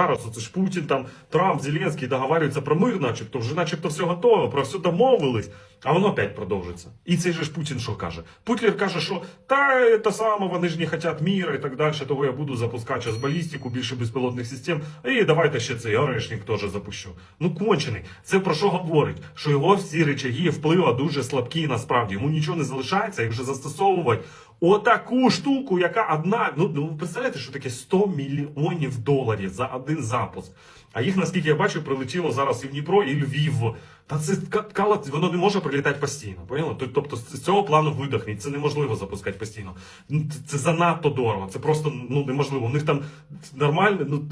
Зараз це ж Путін, там Трамп, Зеленський договарюються про мир, начебто, вже начебто все готово, про все домовились, а воно опять продовжиться. І цей же ж Путін що каже? Путлер каже, що та те саме, вони ж не хочуть міра і так далі, того я буду запускати зараз балістику, більше безпілотних систем. І давайте ще цей орешник теж запущу. Ну кончений. Це про що говорить? Що його всі речаги впливу дуже слабкі насправді. Йому нічого не залишається, як вже застосовувати отаку штуку, яка одна. Ну, ну ви представляєте, що таке 100 мільйонів доларів за один запуск. А їх, наскільки я бачу, прилетіло зараз і в Дніпро, і Львів. Та це ка- кала, воно не може прилітати постійно. Поняли? Тобто з цього плану видохніть. Це неможливо запускати постійно. Це занадто дорого. Це просто ну неможливо. У них там нормально. Ну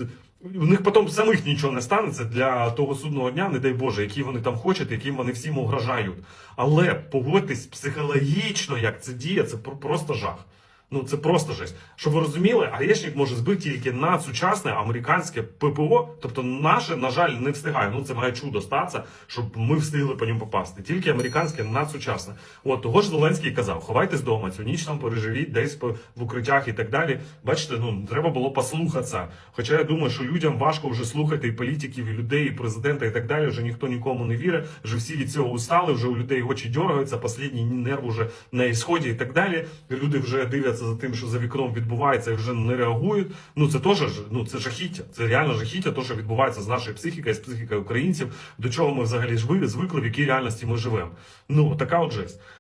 у них потім самих нічого не станеться для того судного дня, не дай Боже, які вони там хочуть, яким вони всім угрожають. Але погодьтесь психологічно, як це діє, це про- просто жах. Ну це просто жесть. Щоб ви розуміли, арешник може збити тільки на сучасне американське ППО. Тобто, наше, на жаль, не встигає. Ну це має чудо статися, щоб ми встигли по ньому попасти. Тільки американське надсучасне. От того ж Зеленський казав: ховайтесь вдома, цю ніч там переживіть десь в укриттях і так далі. Бачите, ну треба було послухатися. Хоча я думаю, що людям важко вже слухати і політиків, і людей, і президента, і так далі. Вже ніхто нікому не вірить. Вже всі від цього устали, вже у людей очі дергаються, останній нерв уже на ісході і так далі. Люди вже дивляться за тим, що за вікном відбувається, і вже не реагують. Ну це теж ну це жахіття. Це реально жахіття, то що відбувається з нашою психікою, з психікою українців, до чого ми взагалі ж ви- звикли, в якій реальності ми живемо. Ну така от жесть.